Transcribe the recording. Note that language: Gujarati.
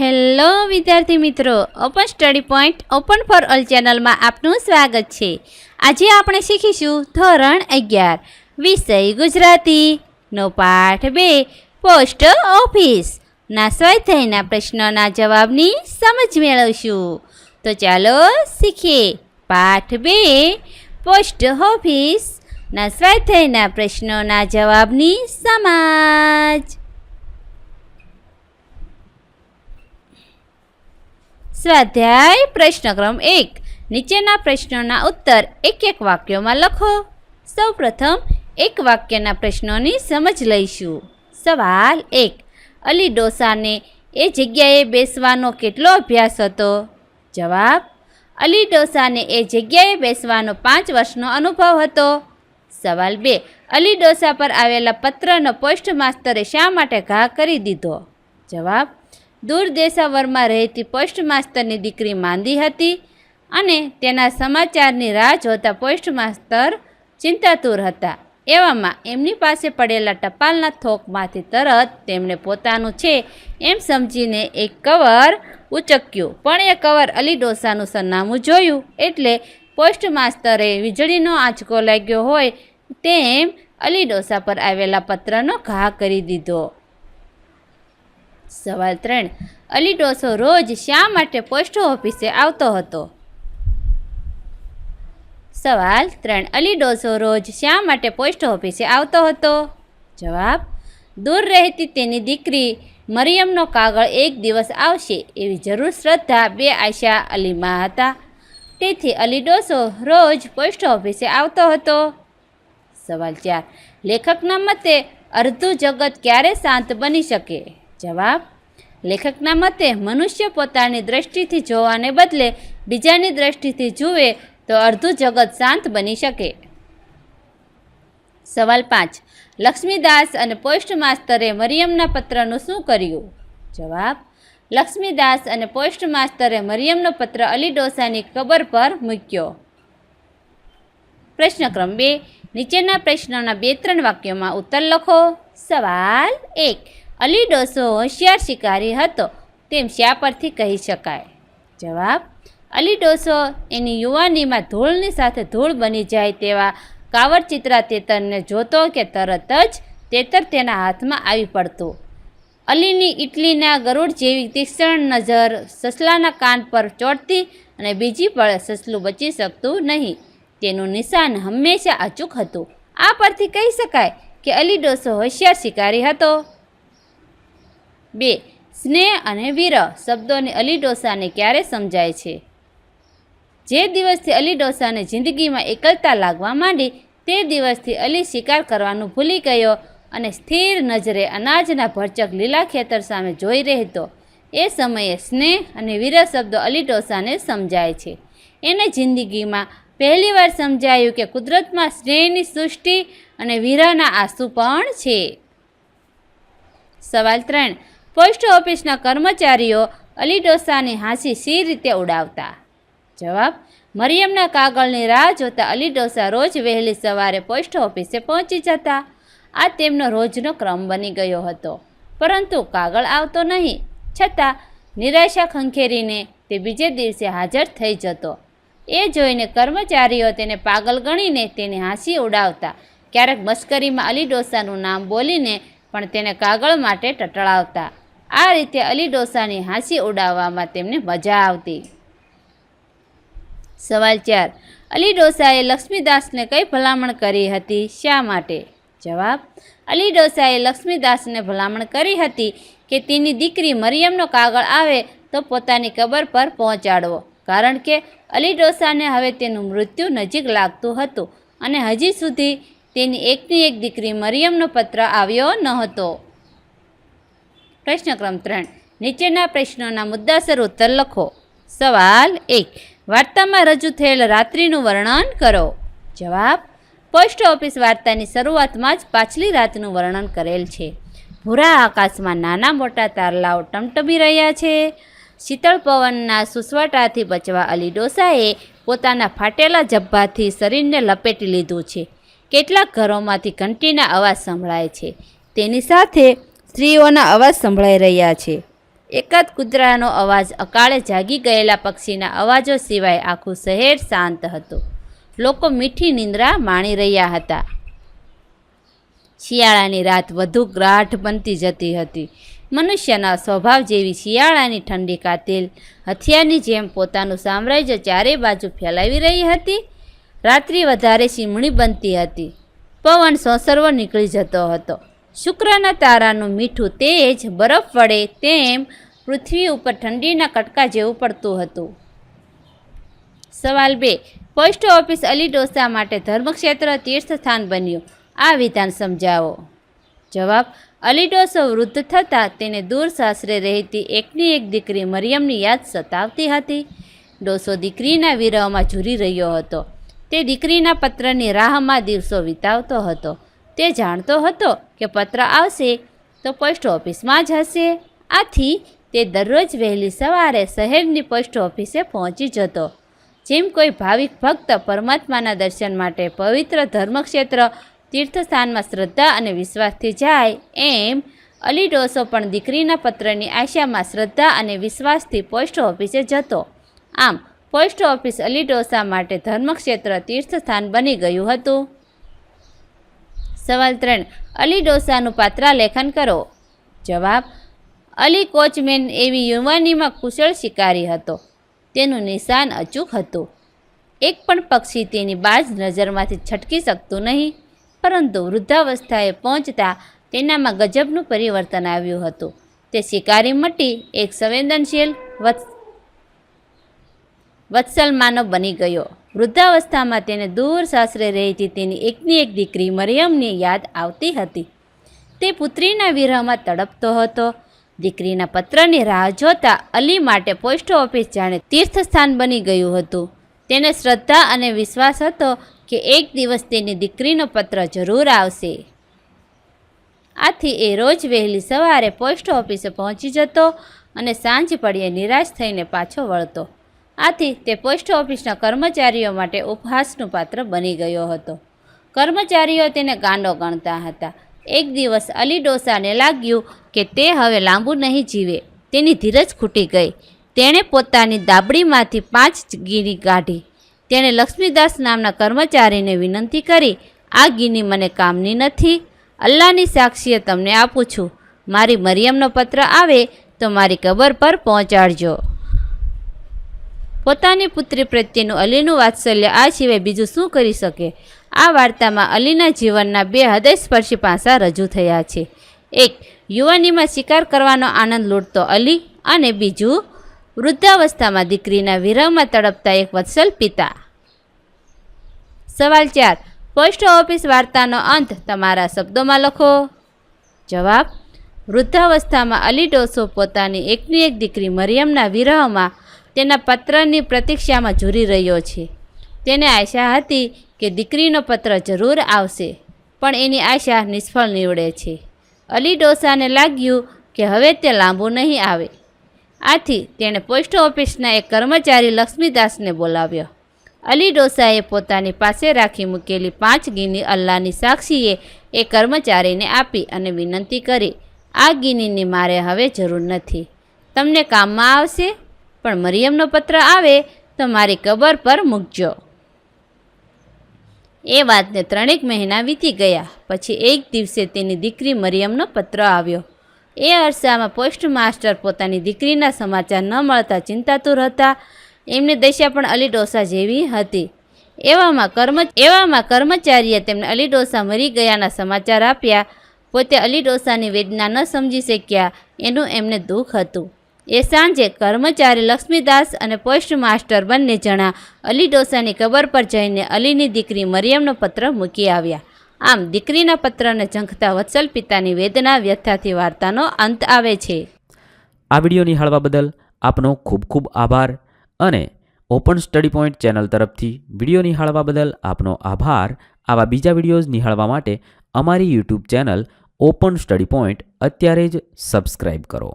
હેલો, વિદ્યાર્થી મિત્રો. Open study point open for all ચેનલમાં આપનું સ્વાગત છે. આજે આપણે શીખીશું ધોરણ અગિયાર, વિષય ગુજરાતીનો પાઠ બે પોસ્ટ ઓફિસ ના સ્વાધ્યાયના પ્રશ્નોના જવાબની સમજ મેળવશું. તો ચાલો શીખીએ. પાઠ બે પોસ્ટ ઓફિસ ના સ્વાધ્યાયના પ્રશ્નોના જવાબની સમજ. સ્વાધ્યાય પ્રશ્ન ક્રમ એક. નીચેના પ્રશ્નોના ઉત્તર એક એક વાક્યોમાં લખો. સૌપ્રથમ એક વાક્યના પ્રશ્નોની સમજ લઈશું. સવાલ એક. અલી ડોસાને એ જગ્યાએ બેસવાનો કેટલો અભ્યાસ હતો? જવાબ. અલી ડોસાને એ જગ્યાએ બેસવાનો પાંચ વર્ષનો અનુભવ હતો? સવાલ બે. અલી ડોસા પર આવેલા પત્રનો પોસ્ટ માસ્તરે શા માટે ઘા કરી દીધો? જવાબ. દૂર દેશાવરમાં રહેતી પોસ્ટ માસ્તરની દીકરી માંદી હતી અને તેના સમાચારની રાહ જોતા પોસ્ટ માસ્તર ચિંતાતુર હતા. એવામાં એમની પાસે પડેલા ટપાલના થોકમાંથી તરત તેમણે પોતાનું છે એમ સમજીને એક કવર ઉચક્યું. પણ એ કવર અલી ડોસાનું સરનામું જોયું એટલે પોસ્ટ માસ્તરે વીજળીનો આંચકો લાગ્યો હોય તેમ અલી ડોસા પર આવેલા પત્રનો ઘા કરી દીધો. સવાલ ત્રણ. અલી ડોસો રોજ શા માટે પોસ્ટ ઓફિસે આવતો હતો? સવાલ ત્રણ. અલી ડોસો રોજ શા માટે પોસ્ટ ઓફિસે આવતો હતો? જવાબ, દૂર રહેતી તેની દીકરી મરિયમનો કાગળ એક દિવસ આવશે એવી જરૂર શ્રદ્ધા બે આશા અલીમાં હતા. તેથી અલી ડોસો રોજ પોસ્ટ ઓફિસે આવતો હતો? સવાલ ચાર. લેખકના મતે અર્ધું જગત ક્યારે શાંત બની શકે? જવાબ, લેખકના મતે મનુષ્ય પોતાની દ્રષ્ટિથી જોવાને બદલે બીજાની દ્રષ્ટિથી જુએ તો અર્ધું જગત શાંત બની શકે. સવાલ પાંચ, લક્ષ્મીદાસ અને પોસ્ટ માસ્તરે મરિયમના પત્રનું શું કર્યું? જવાબ, લક્ષ્મીદાસ અને પોસ્ટ માસ્તરે મરિયમનો પત્ર અલી ડોસાની કબર પર મૂક્યો. પ્રશ્ન ક્રમ બે, નીચેના પ્રશ્નોના બે ત્રણ વાક્યોમાં ઉત્તર લખો. સવાલ એક અલી ડોસો હોશિયાર શિકારી હતો, તેમ શા પરથી કહી શકાય? જવાબ અલી ડોસો એની યુવાનીમાં ધૂળની સાથે ધૂળ બની જાય તેવા કાવરચિત્રા તેતરને જોતો કે તરત જ તેતર તેના હાથમાં આવી પડતું. અલીની ઇટલીના ગરુડ જેવી તીક્ષ્ણ નજર સસલાના કાન પર ચોટતી અને બીજી પળે સસલું બચી શકતું નહીં. તેનું નિશાન હંમેશા અચૂક હતું. આ પરથી કહી શકાય કે અલી ડોસો હોશિયાર શિકારી હતો. બે, સ્નેહ અને વિરહ શબ્દોની અલી ડોસાને ક્યારે સમજાય છે? જે દિવસથી અલી ડોસાને જિંદગીમાં એકલતા લાગવા માંડી, તે દિવસથી અલી શિકાર કરવાનું ભૂલી ગયો અને સ્થિર નજરે અનાજના ભરચક લીલા ખેતર સામે જોઈ રહેતો. એ સમયે સ્નેહ અને વિરહ શબ્દો અલી ડોસાને સમજાય છે. એને જિંદગીમાં પહેલીવાર સમજાયું કે કુદરતમાં સ્નેહની સૃષ્ટિ અને વિરહના આંસુ પણ છે. સવાલ ત્રણ પોસ્ટ ઓફિસના કર્મચારીઓ અલી ડોસાની હાંસી સી રીતે ઉડાવતા. જવાબ, મરિયમના કાગળની રાહ જોતા અલી ડોસા રોજ વહેલી સવારે પોસ્ટ ઓફિસે પહોંચી જતા. આ તેમનો રોજનો ક્રમ બની ગયો હતો. પરંતુ કાગળ આવતો નહીં. છતાં, નિરાશા ખંખેરીને તે બીજે દિવસે હાજર થઈ જતો. એ જોઈને કર્મચારીઓ તેને પાગલ ગણીને તેની હાંસી ઉડાવતા. ક્યારેક મશ્કરીમાં અલી ડોસાનું નામ બોલીને પણ તેને કાગળ માટે ટટળાવતા. આ રીતે અલી ડોસાની હાંસી ઉડાવવામાં તેમને મજા આવતી. સવાલ ચાર, અલી ડોસાએ લક્ષ્મીદાસને કઈ ભલામણ કરી હતી? શા માટે? જવાબ, અલી ડોસાએ લક્ષ્મીદાસને ભલામણ કરી હતી કે તેની દીકરી મરિયમનો કાગળ આવે તો પોતાની કબર પર પહોંચાડવો. કારણ કે અલી ડોસાને હવે તેનું મૃત્યુ નજીક લાગતું હતું અને હજી સુધી તેની એકની એક દીકરી મરિયમનો પત્ર આવ્યો ન હતો પ્રશ્ન ક્રમ ત્રણ. નીચેના પ્રશ્નોના મુદ્દાસર ઉત્તર લખો. સવાલ એક. વાર્તામાં રજૂ થયેલ રાત્રિનું વર્ણન કરો. જવાબ. પોસ્ટ ઓફિસ વાર્તાની શરૂઆતમાં જ પાછલી રાતનું વર્ણન કરેલ છે. ભૂરા આકાશમાં નાના મોટા તારલાઓ ટમટમી રહ્યા છે. શીતળ પવનના સુસવાટાથી બચવા અલી ડોસાએ પોતાના ફાટેલા જબ્બાથી શરીરને લપેટી લીધું છે. કેટલાક ઘરોમાંથી ઘંટીના અવાજ સંભળાય છે. તેની સાથે સ્ત્રીઓના અવાજ સંભળાઈ રહ્યા છે. એકાદ કૂતરાનો અવાજ અકાળે જાગી ગયેલા પક્ષીના અવાજો સિવાય આખું શહેર શાંત હતું. લોકો મીઠી નિંદ્રા માણી રહ્યા હતા. શિયાળાની રાત વધુ ગ્રાઢ બનતી જતી હતી. મનુષ્યના સ્વભાવ જેવી શિયાળાની ઠંડી કાતિલ હથિયારની જેમ પોતાનું સામ્રાજ્ય ચારે બાજુ ફેલાવી રહી હતી. રાત્રિ વધારે સીમણી બનતી હતી. પવન સોસરવો નીકળી જતો હતો. શુક્રના તારાનું મીઠું તેજ બરફ વડે તેમ પૃથ્વી ઉપર ઠંડીના કટકા જેવું પડતું હતું. સવાલ બે. પોસ્ટ ઓફિસ અલી ડોસા માટે ધર્મક્ષેત્ર તીર્થસ્થાન બન્યું. આ વિધાન સમજાવો. જવાબ. અલી ડોસો વૃદ્ધ થતાં તેને દૂર સાસરે રહેતી એકની એક દીકરી મરિયમની યાદ સતાવતી હતી. ડોસો દીકરીના વિરહમાં ઝૂરી રહ્યો હતો. તે દીકરીના પત્રની રાહમાં દિવસો વિતાવતો હતો. તે જાણતો હતો કે પત્ર આવશે તો પોસ્ટ ઓફિસમાં જ હશે. આથી તે દરરોજ વહેલી સવારે શહેરની પોસ્ટ ઓફિસે પહોંચી જતો. જેમ કોઈ ભાવિક ભક્ત પરમાત્માના દર્શન માટે પવિત્ર ધર્મક્ષેત્ર, તીર્થસ્થાનમાં શ્રદ્ધા અને વિશ્વાસથી જાય એમ અલી ડોસો પણ દીકરીના પત્રની આશામાં શ્રદ્ધા અને વિશ્વાસથી પોસ્ટ ઓફિસે જતો. આમ પોસ્ટ ઓફિસ અલી ડોસા માટે ધર્મક્ષેત્ર તીર્થસ્થાન બની ગયું હતું. સવાલ ત્રણ, અલી ડોસાનું પાત્રાલેખન કરો. જવાબ, અલી કોચમેન એવી યુવાનીમાં કુશળ શિકારી હતો. તેનું નિશાન અચૂક હતું. એક પણ પક્ષી તેની બાજ નજરમાંથી છટકી શકતું નહીં, પરંતુ વૃદ્ધાવસ્થાએ પહોંચતા તેનામાં ગજબનું પરિવર્તન આવ્યું હતું. તે શિકારી મટી એક સંવેદનશીલ વત્સ વત્સલ માનવ બની ગયો. વૃદ્ધાવસ્થામાં તેને દૂર સાસરે રહેતી તેની એકની એક દીકરી મરિયમની યાદ આવતી હતી. તે પુત્રીના વિરહમાં તડપતો હતો. દીકરીના પત્રની રાહ જોતા અલી માટે પોસ્ટ ઓફિસ જાણે તીર્થસ્થાન બની ગયું હતું. તેને શ્રદ્ધા અને વિશ્વાસ હતો કે એક દિવસ તેની દીકરીનો પત્ર જરૂર આવશે. આથી એ રોજ વહેલી સવારે પોસ્ટ ઓફિસે પહોંચી જતો અને સાંજ પડ્યે નિરાશ થઈને પાછો વળતો. આથી તે પોસ્ટ ઓફિસના કર્મચારીઓ માટે ઉપહાસનું પાત્ર બની ગયો હતો. કર્મચારીઓ તેને ગાંડો ગણતા હતા. એક દિવસ અલી ડોસાને લાગ્યું કે તે હવે લાંબુ નહીં જીવે. તેની ધીરજ ખૂટી ગઈ. તેણે પોતાની દાબડીમાંથી પાંચ ગીની કાઢી. તેણે લક્ષ્મીદાસ નામના કર્મચારીને વિનંતી કરી, આ ગીની મને કામની નથી. અલ્લાહની સાક્ષીએ તમને આપું છું. મારી મરિયમનો પત્ર આવે તો મારી કબર પર પહોંચાડજો. પોતાની પુત્રી પ્રત્યેનું અલીનું વાત્સલ્ય આ સિવાય બીજું શું કરી શકે? આ વાર્તામાં અલીના જીવનના બે હૃદયસ્પર્શી પાસા રજૂ થયા છે. એક, યુવાનીમાં શિકાર કરવાનો આનંદ લૂંટતો અલી અને બીજું, વૃદ્ધાવસ્થામાં દીકરીના વિરહમાં તડપતા એક વત્સલ પિતા. સવાલ ચાર, પોસ્ટ ઓફિસ વાર્તાનો અંત તમારા શબ્દોમાં લખો. જવાબ, વૃદ્ધાવસ્થામાં અલી ડોસો પોતાની એકની એક દીકરી મરિયમના વિરહમાં તેના પત્રની પ્રતીક્ષામાં ઝૂરી રહ્યો છે. તેને આશા હતી કે દીકરીનો પત્ર જરૂર આવશે, પણ એની આશા નિષ્ફળ નીવડે છે. અલી ડોસાને લાગ્યું કે હવે તે લાંબુ નહીં આવે. આથી તેણે પોસ્ટ ઓફિસના એક કર્મચારી લક્ષ્મીદાસને બોલાવ્યો. અલી ડોસાએ પોતાની પાસે રાખી મૂકેલી પાંચ ગીની અલ્લાહની સાક્ષીએ એ કર્મચારીને આપી અને વિનંતી કરી, આ ગીનીની મારે હવે જરૂર નથી. તમને કામમાં આવશે? પણ મરિયમનો પત્ર આવે તો મારી કબર પર મૂકજો. એ વાતને ત્રણેક મહિના વીતી ગયા. પછી એક દિવસે તેની દીકરી મરિયમનો પત્ર આવ્યો. એ અરસામાં પોસ્ટ માસ્ટર પોતાની દીકરીના સમાચાર ન મળતા ચિંતાતુર હતા. એમની દશા પણ અલી ડોસા જેવી હતી. એવામાં કર્મ એવામાં કર્મચારીએ તેમને અલી ડોસા મરી ગયાના સમાચાર આપ્યા. પોતે અલી ડોસાની વેદના ન સમજી શક્યા. એનું એમને દુઃખ હતું. એ સાંજે કર્મચારી લક્ષ્મીદાસ અને પોસ્ટ માસ્ટર બંને જણા અલી ડોસાની કબર પર જઈને અલીની દીકરી મરિયમનો પત્ર મૂકી આવ્યા. આમ દીકરીના પત્રને ઝંખતા વત્સલ પિતાની વેદના, વ્યથાથી વાર્તાનો અંત આવે છે. આ વીડિયો નિહાળવા બદલ આપનો ખૂબ ખૂબ આભાર અને ઓપન સ્ટડી પોઈન્ટ ચેનલ તરફથી વીડિયો નિહાળવા બદલ આપનો આભાર. આવા બીજા વિડીયોઝ નિહાળવા માટે અમારી YouTube channel Open Study Point અત્યારે જ સબસ્ક્રાઈબ કરો.